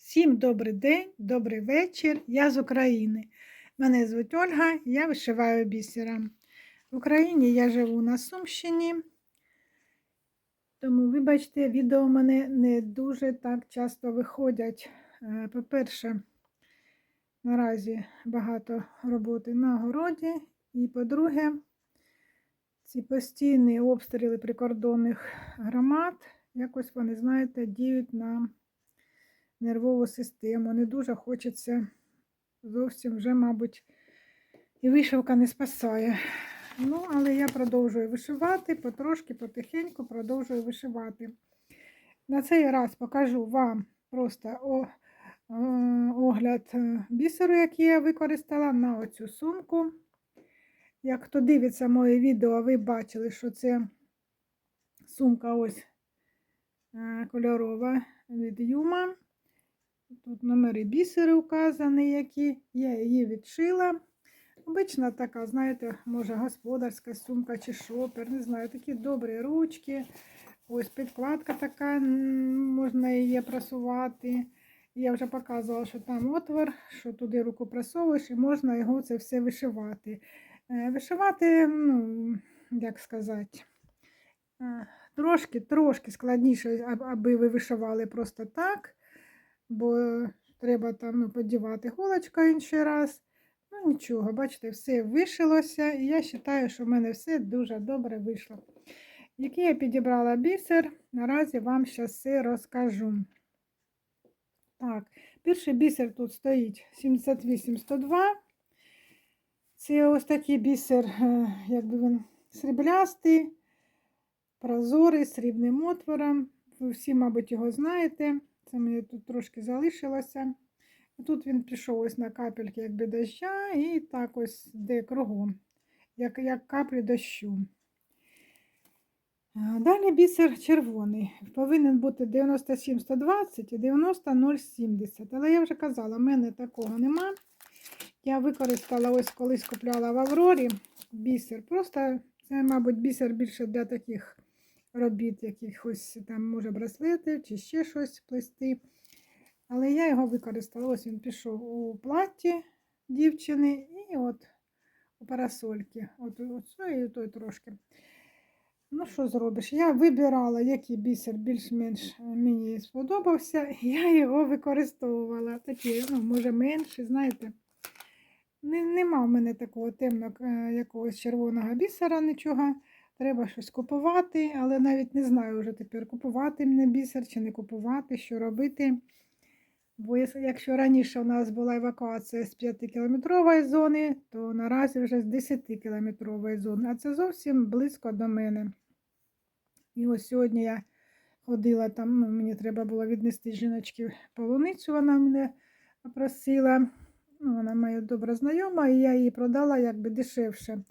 Всім добрий день, добрий вечір. Я з України. Мене звуть Ольга, я вишиваю бісером. В Україні я живу на Сумщині, тому, вибачте, відео у мене не дуже так часто виходять. Е, По-перше, наразі багато роботи на городі. І по-друге, ці постійні обстріли прикордонних громад, якось вони, знаєте, діють на нервову систему. Не дуже хочеться зовсім вже, мабуть, і вишивка не спасає. Ну, але я продовжую вишивати, потрошки, потихеньку продовжую вишивати. На цей раз покажу вам просто огляд е, бісеру, який я використала на оцю сумку. Як хто дивиться моє відео, ви бачили, що це сумка ось е, кольорова від Юма. Тут номери бісери указані, які я її відшила. Обична така, знаєте, може господарська сумка чи шопер, не знаю, такі добрі ручки. Ось підкладка така, можна її просувати. Я вже показувала, що там отвор, що туди руку просовуєш і можна його це все вишивати. Е, Вишивати, ну, як сказати, е, трошки, трошки складніше, аби ви вишивали просто так бо треба там ну, подівати голочка інший раз. Ну нічого, бачите, все вишилося, і я вважаю, що в мене все дуже добре вийшло. Який я підібрала бісер, наразі вам все розкажу. Так, перший бісер тут стоїть 78-102. Це ось такий бісер, е, якби він сріблястий, прозорий, срібним отвором. Ви всі, мабуть, його знаєте. Це мені тут трошки залишилося. Тут він пішов ось на капельки, якби доща, і так ось де кругом, як, як каплі дощу. Далі бісер червоний. Повинен бути 97-120 і 90-070. Але я вже казала, в мене такого нема. Я використала ось колись купляла в Аврорі бісер. Просто це, мабуть, бісер більше для таких робіт, якихось там, може, браслети чи ще щось плести. Але я його використала. Ось він пішов у платі дівчини і от у парасольки. От, от і той трошки. Ну, що зробиш? Я вибирала, який бісер більш-менш мені сподобався, і я його використовувала. Такі, ну, може, менші, знаєте. Не, нема в мене такого темного е, якогось червоного бісера, нічого. Треба щось купувати, але навіть не знаю вже тепер, купувати мені бісер чи не купувати, що робити. Бо якщо раніше у нас була евакуація з 5-кілометрової зони, то наразі вже з 10-кілометрової зони, а це зовсім близько до мене. І ось сьогодні я ходила там, ну, мені треба було віднести жіночки полуницю, вона мене просила. Ну, вона моя добра знайома, і я її продала якби дешевше.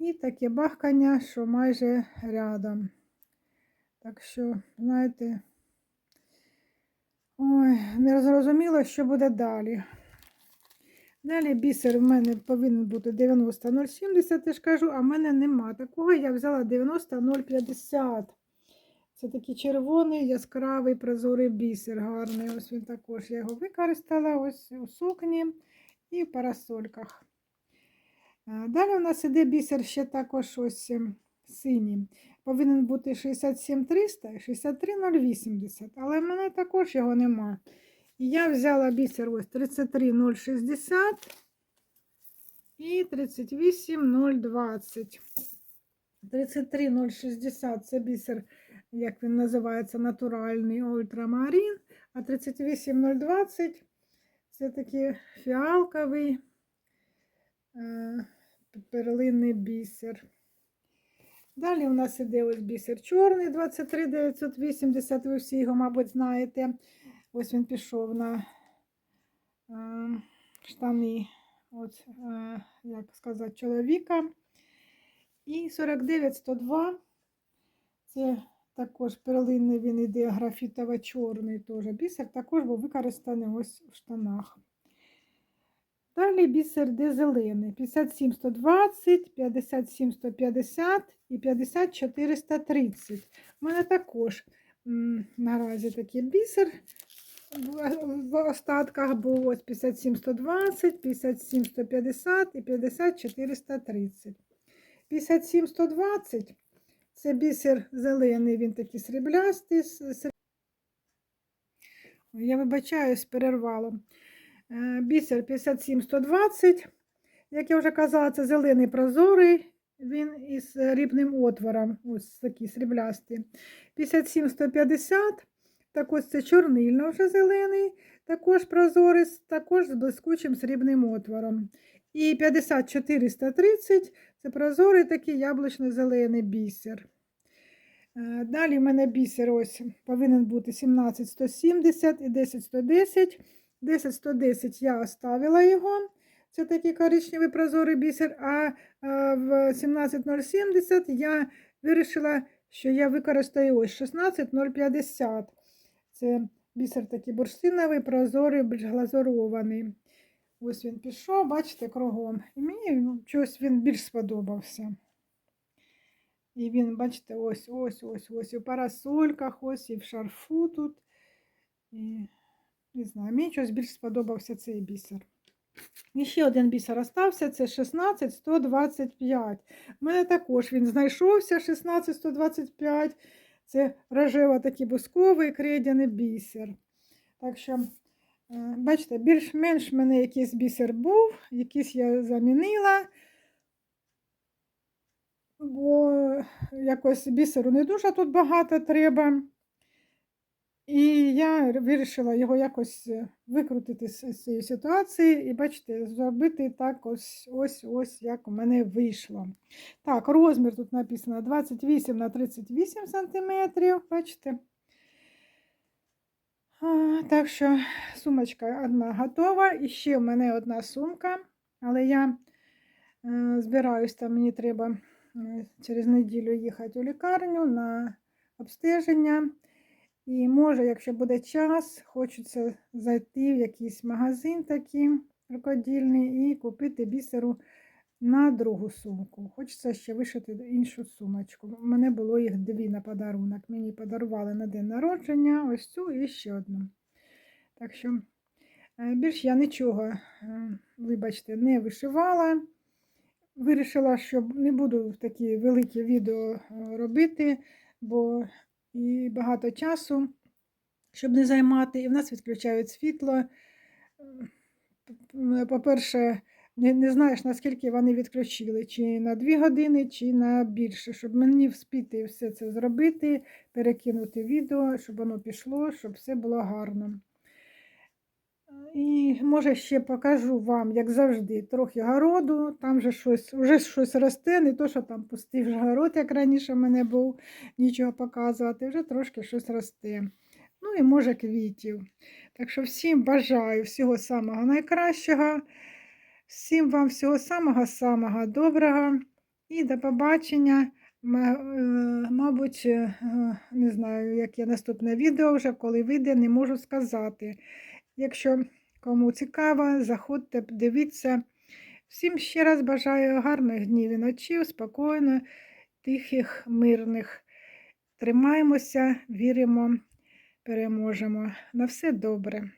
І таке бахкання, що майже рядом. Так що, знаєте, ой, не зрозуміло, що буде далі. Далі бісер в мене повинен бути 90-070, я ж кажу, а в мене нема такого. Я взяла 90-050. Це такий червоний, яскравий прозорий бісер гарний. Ось він також. Я його використала ось у сукні і в парасольках. А, Далі у нас іде бісер ще також ось ем, синій. Повинен бути 67300 і 63080, але в мене також його нема. І я взяла бісер ось 33060 і 38020. 33060 це бісер, як він називається, натуральний ультрамарин, а 38020 це такий фіалковий е, перлинний бісер. Далі у нас іде ось бісер чорний 23980, ви всі його, мабуть, знаєте. Ось він пішов на е, штани, от, е, як сказати, чоловіка. І 49102 це також перлинний він іде графітово-чорний теж бісер, також був використаний ось в штанах. Далі бісер де зелений 57120, 57150 і 50430. У мене також наразі такий бісер. в- остатках був ось 57 120, 57 150 і 50 430. 57 120 це бісер зелений, він такий сріблястий. Я вибачаюсь, перервало. Е, Бісер 57 120. Як я вже казала, це зелений прозорий. Він із рібним отвором, ось такий сріблястий. 57 150. Так ось це чорнильно вже зелений, також прозорий, також з блискучим срібним отвором. І 50 430 це прозорий такий яблучно-зелений бісер. Е, Далі в мене бісер ось повинен бути 17 170 і 10 110. 10 110 я оставила його. Це такий коричневий прозорий бісер, а е, в 17070 я вирішила, що я використаю ось 16050. Це бісер такий бурштиновий, прозорий, більш глазурований. Ось він пішов, бачите, кругом. І мені ну, чогось він більш сподобався. І він, бачите, ось, ось, ось, ось, і в парасольках, ось, і в шарфу тут. І, не знаю, мені щось більш сподобався цей бісер. І ще один бісер остався, це 16 125. У мене також він знайшовся 16 125. Це рожево такий бусковий крейдяний бісер. Так що, е, бачите, більш-менш в мене якийсь бісер був, якийсь я замінила, бо якось бісеру не дуже тут багато треба. І я вирішила його якось е, викрутити з цієї ситуації і, бачите, зробити так ось ось ось як у мене вийшло. Так, розмір тут написано 28 на 38 сантиметрів, бачите. Так що сумочка одна готова. І ще в мене одна сумка, але я е, збираюсь, там мені треба е, через неділю їхати у лікарню на обстеження. І може, якщо буде час, хочеться зайти в якийсь магазин такий рукодільний і купити бісеру на другу сумку. Хочеться ще вишити іншу сумочку. У мене було їх дві на подарунок. Мені подарували на день народження, ось цю і ще одну. Так що е, більш я нічого, е, вибачте, не вишивала. Вирішила, що не буду такі великі відео е, робити, бо і багато часу, щоб не займати. І в нас відключають світло. По-перше, не, знаєш, наскільки вони відключили, чи на 2 години, чи на більше, щоб мені вспіти все це зробити, перекинути відео, щоб воно пішло, щоб все було гарно. І може ще покажу вам, як завжди, трохи городу. Там вже щось, вже щось росте, не то, що там пустий вже город, як раніше в мене був, нічого показувати, вже трошки щось росте. Ну і може квітів. Так що всім бажаю всього самого найкращого. Всім вам всього самого-самого доброго і до побачення. Е, Мабуть, е, не знаю, яке наступне відео вже коли вийде, не можу сказати. Якщо кому цікаво, заходьте, дивіться. Всім ще раз бажаю гарних днів і ночів, спокійно, тихих, мирних. Тримаємося, віримо, переможемо. На все добре.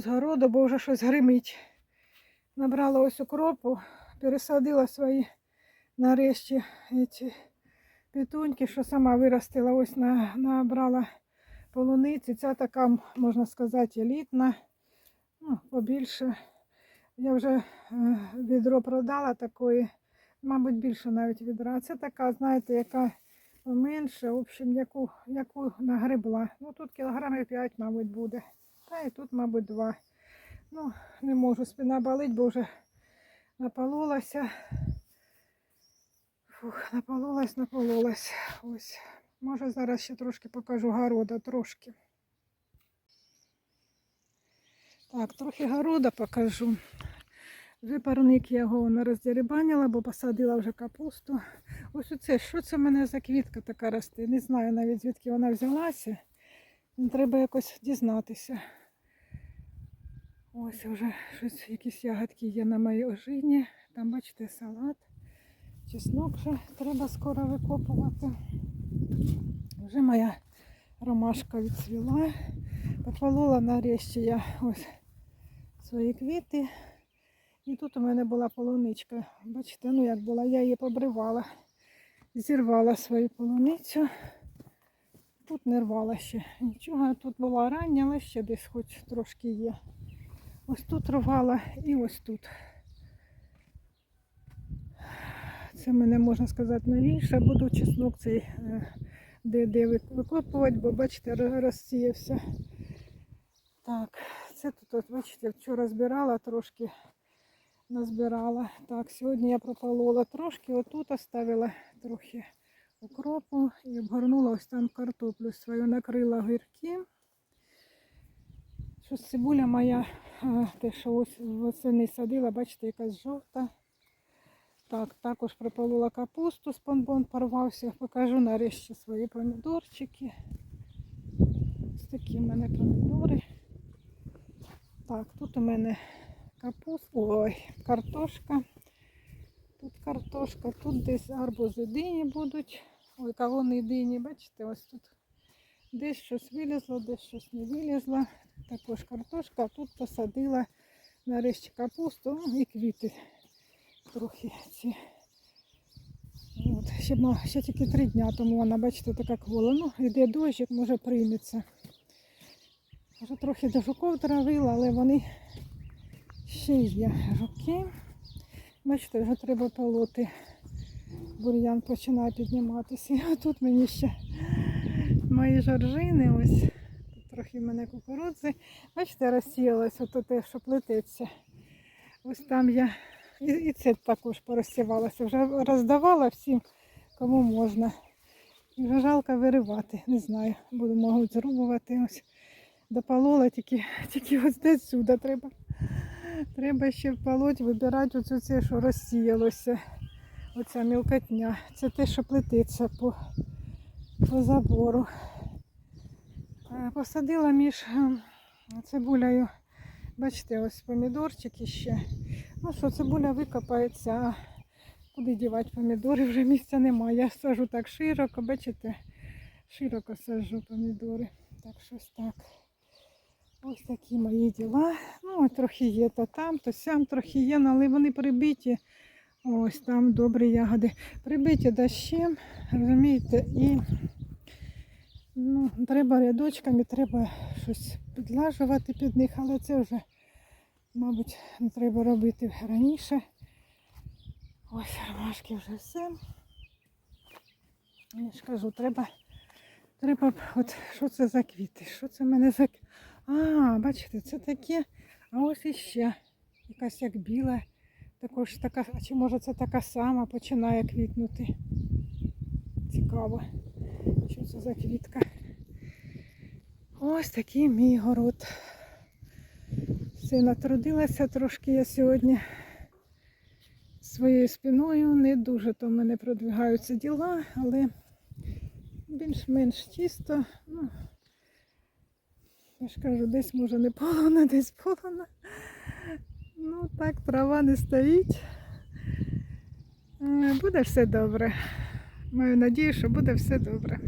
З городу, бо вже щось гримить. Набрала ось укропу, пересадила свої нарешті ці петуньки, що сама виростила, ось на, набрала полуниці. Ця така, можна сказати, елітна, ну, побільше. Я вже е, відро продала такої, мабуть, більше навіть відра. Це така, знаєте, яка поменше, в общем, яку, яку нагребла. Ну тут кілограмів 5, мабуть, буде. Та і тут, мабуть, 2. Ну, не можу, спина болить, бо вже напололася. Фух, напололась, напололась. Ось. Може зараз ще трошки покажу города, трошки. Так, трохи города покажу. Вже парник я його не роздерибанила, бо посадила вже капусту. Ось оце, що це в мене за квітка така росте? Не знаю навіть звідки вона взялася. Треба якось дізнатися. Ось вже щось, якісь ягодки є на моїй ожині. Там, бачите, салат. Чеснок вже треба скоро викопувати. Вже моя ромашка відцвіла. Пополола нарешті я ось свої квіти. І тут у мене була полуничка. Бачите, ну як була, я її побривала. Зірвала свою полуницю. Тут не рвала ще нічого. Тут була рання, але ще десь хоч трошки є. Ось тут рвала і ось тут. Це мене можна сказати новіше. Буду чеснок цей де, де викопувати, бо бачите, розсіявся. Так, це тут, от, бачите, вчора збирала трошки, назбирала. Так, сьогодні я прополола трошки, отут оставила трохи укропу і обгорнула ось там картоплю свою, накрила гірки. Щось цибуля моя, те, що ось восени садила, бачите, якась жовта. Так, також прополола капусту, спонбон порвався. Покажу нарешті свої помідорчики. Ось такі в мене помідори. Так, тут у мене капуста, ой, картошка. Тут картошка, тут десь арбузи дині будуть. Ой, кавуни дині, бачите, ось тут десь щось вилізло, десь щось не вилізло. Також картошка, а тут посадила нарешті капусту ну, і квіти трохи ці. От, ще, ще тільки три дня тому вона, бачите, така квола. Ну, йде дощик, може прийметься. Вже трохи до жуков травила, але вони ще є жуки. Бачите, вже треба полоти. Бур'ян починає підніматися. І тут мені ще мої жоржини ось. Трохи в мене кукурудзи. Бачите, розсіялось ото те, що плететься. Ось там я і, і це також порозсівалося. Вже роздавала всім, кому можна. І вже жалко виривати. Не знаю, буду можуть зрубувати. Ось дополола, тільки, тільки ось десь сюди треба. Треба ще вполоть, вибирати оце, це, що розсіялося. Оця мілкотня. Це те, що плететься по, по забору. Е, Посадила між е, цибулею. Бачите, ось помідорчики ще. Ну що, цибуля викопається, а куди дівати помідори, вже місця немає. Я сажу так широко, бачите, широко сажу помідори. Так, щось так. Ось такі мої діла. Ну, трохи є то там, то сям трохи є, але вони прибиті. Ось там добрі ягоди. Прибиті дощем, розумієте, і ну, треба рядочками, треба щось підлажувати під них, але це вже, мабуть, не треба робити раніше. Ось ромашки вже все. Я ж кажу, треба, треба, от що це за квіти? Що це в мене за? А, бачите, це таке. А ось іще якась як біла. Також така, а чи може це така сама починає квітнути. Цікаво, що це за квітка. Ось такий мій город. Все натрудилася трошки я сьогодні своєю спиною. Не дуже то в мене продвигаються діла, але більш-менш чисто. Ну, я ж кажу, десь може не полона, десь полона. Ну так, трава не стоїть. Е, Буде все добре. Маю надію, що буде все добре.